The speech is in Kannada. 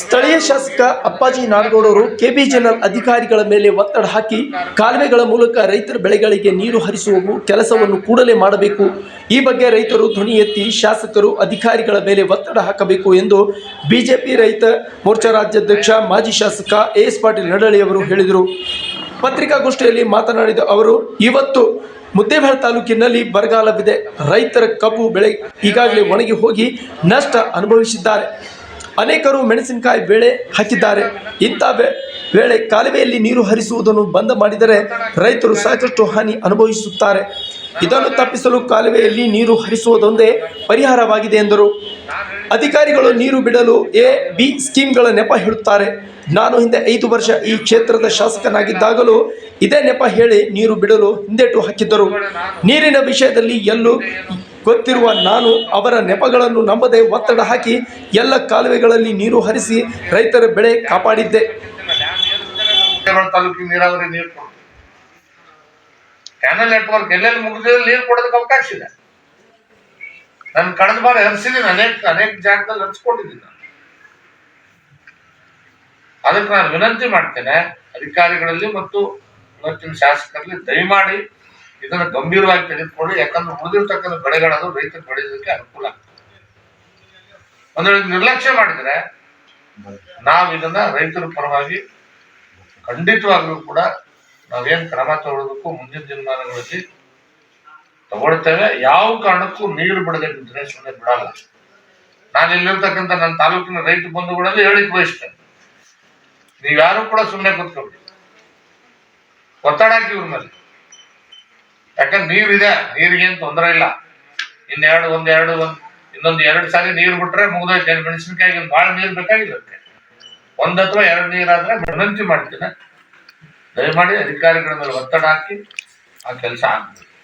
ಸ್ಥಳೀಯ ಶಾಸಕ ಅಪ್ಪಾಜಿ ನಾಡಗೌಡರು ಕೆಬಿಜೆಎನ್ಎಲ್ ಅಧಿಕಾರಿಗಳ ಮೇಲೆ ಒತ್ತಡ ಹಾಕಿ ಕಾಲುವೆಗಳ ಮೂಲಕ ರೈತರ ಬೆಳೆಗಳಿಗೆ ನೀರು ಹರಿಸುವ ಕೆಲಸವನ್ನು ಕೂಡಲೇ ಮಾಡಬೇಕು. ಈ ಬಗ್ಗೆ ರೈತರು ಧ್ವನಿ ಎತ್ತಿ ಶಾಸಕರು ಅಧಿಕಾರಿಗಳ ಮೇಲೆ ಒತ್ತಡ ಹಾಕಬೇಕು ಎಂದು ಬಿಜೆಪಿ ರೈತ ಮೋರ್ಚಾ ರಾಜ್ಯಾಧ್ಯಕ್ಷ ಮಾಜಿ ಶಾಸಕ ಎ ಎಸ್ ಪಾಟೀಲ್ ನಡಳಿ ಅವರು ಹೇಳಿದರು. ಪತ್ರಿಕಾಗೋಷ್ಠಿಯಲ್ಲಿ ಮಾತನಾಡಿದ ಅವರು, ಇವತ್ತು ಮುದ್ದೇಬೇಳ ತಾಲೂಕಿನಲ್ಲಿ ಬರಗಾಲವಿದೆ. ರೈತರ ಕಬ್ಬು ಬೆಳೆ ಈಗಾಗಲೇ ಒಣಗಿ ಹೋಗಿ ನಷ್ಟ ಅನುಭವಿಸಿದ್ದಾರೆ. ಅನೇಕರು ಮೆಣಸಿನಕಾಯಿ ಬೆಳೆ ಹಾಕಿದ್ದಾರೆ. ಇಂಥ ವೇಳೆ ಕಾಲುವೆಯಲ್ಲಿ ನೀರು ಹರಿಸುವುದನ್ನು ಬಂದ್ ಮಾಡಿದರೆ ರೈತರು ಸಾಕಷ್ಟು ಹಾನಿ ಅನುಭವಿಸುತ್ತಾರೆ. ಇದನ್ನು ತಪ್ಪಿಸಲು ಕಾಲುವೆಯಲ್ಲಿ ನೀರು ಹರಿಸುವುದೊಂದೇ ಪರಿಹಾರವಾಗಿದೆ ಎಂದರು. ಅಧಿಕಾರಿಗಳು ನೀರು ಬಿಡಲು ಎ, ಬಿ ಸ್ಕೀಮ್ಗಳ ನೆಪ ಹೇಳುತ್ತಾರೆ. ನಾನು ಹಿಂದೆ ಐದು ವರ್ಷ ಈ ಕ್ಷೇತ್ರದ ಶಾಸಕನಾಗಿದ್ದಾಗಲೂ ಇದೇ ನೆಪ ಹೇಳಿ ನೀರು ಬಿಡಲು ಹಿಂದೇಟು ಹಾಕಿದ್ದರು. ನೀರಿನ ವಿಷಯದಲ್ಲಿ ಎಲ್ಲೂ ಗೊತ್ತಿರುವ ನಾನು ಅವರ ನೆಪಗಳನ್ನು ನಂಬದೆ ಒತ್ತಡ ಹಾಕಿ ಎಲ್ಲ ಕಾಲುವೆಗಳಲ್ಲಿ ನೀರು ಹರಿಸಿ ರೈತರ ಬೆಳೆ ಕಾಪಾಡಿದ್ದೆ. ನೆಟ್ವರ್ಕ್ ಎಲ್ಲೆಲ್ಲಿ ಮುಗಿದ್ರೆ ನೀರು ಕೊಡೋದಕ್ಕೆ ಅವಕಾಶ ಇದೆ ನಾನು ಕಳೆದ ಬಾರಿ ಹರಿಸಿದ್ದೀನಿ, ಅನೇಕ ಅನೇಕ ಜಾಗದಲ್ಲಿ ಹರಿಸ್ಕೊಂಡಿದ್ದೀನಿ ನಾನು. ಅದಕ್ಕೆ ನಾನು ವಿನಂತಿ ಮಾಡ್ತೇನೆ, ಅಧಿಕಾರಿಗಳಲ್ಲಿ ಮತ್ತು ಇವತ್ತಿನ ಶಾಸಕರಲ್ಲಿ ದಯಮಾಡಿ ಇದನ್ನ ಗಂಭೀರವಾಗಿ ತೆಗೆದುಕೊಳ್ಳಿ ಯಾಕಂದ್ರೆ ಉಳಿದಿರ್ತಕ್ಕಂಥ ಬೆಳೆಗಳನ್ನು ರೈತರು ಬೆಳೆಯೋದಕ್ಕೆ ಅನುಕೂಲ ಆಗ್ತದೆ. ಅಂದ್ರೆ ನಿರ್ಲಕ್ಷ್ಯ ಮಾಡಿದ್ರೆ ನಾವು ಇದನ್ನ ರೈತರ ಪರವಾಗಿ ಖಂಡಿತವಾಗ್ಲೂ ಕೂಡ ನಾವೇನ್ ಕ್ರಮ ತಗೊಳ್ಳೋದಕ್ಕೂ ಮುಂದಿನ ದಿನಮಾನಗಳಲ್ಲಿ ತಗೊಳ್ತೇವೆ. ಯಾವ ಕಾರಣಕ್ಕೂ ನೀರು ಬಿಡದೆ ನಿಂತರೆ ಸುಮ್ಮನೆ ಬಿಡಲ್ಲ. ನಾನು ಇಲ್ಲಿರ್ತಕ್ಕಂಥ ನನ್ನ ತಾಲೂಕಿನ ರೈತ ಬಂಧುಗಳಲ್ಲಿ ಹೇಳಿಕ್ ಬಯಸ್ತೇನೆ ನೀವ್ಯಾರು ಕೂಡ ಸುಮ್ಮನೆ ಕೂತ್ಕೊಬಿಡಿ ಒತ್ತಡ ಹಾಕಿ ಇವ್ರ ಮೇಲೆ. ಯಾಕಂದ್ರೆ ನೀರಿದೆ, ನೀರಿಗೇನು ತೊಂದರೆ ಇಲ್ಲ. ಇನ್ನೆರಡು ಒಂದೆರಡು ಒಂದು ಇನ್ನೊಂದು ಎರಡು ಸಾರಿ ನೀರು ಬಿಟ್ರೆ ಮುಗಿದೋಯ್ತು. ಮೆಣಸಿನ್ಕಾಯಿಗೆ ಭಾಳ ನೀರು ಬೇಕಾಗಿರುತ್ತೆ. ಒಂದು ಒಂದ್ ಅಥವಾ ಎರಡು ನೀರಾದ್ರೆ ವಿನಂತಿ ಮಾಡ್ತೀನಿ. ದಯಮಾಡಿ ಅಧಿಕಾರಿಗಳ ಮೇಲೆ ಒತ್ತಡ ಹಾಕಿ ಆ ಕೆಲಸ ಆಗ್ಬೇಕು.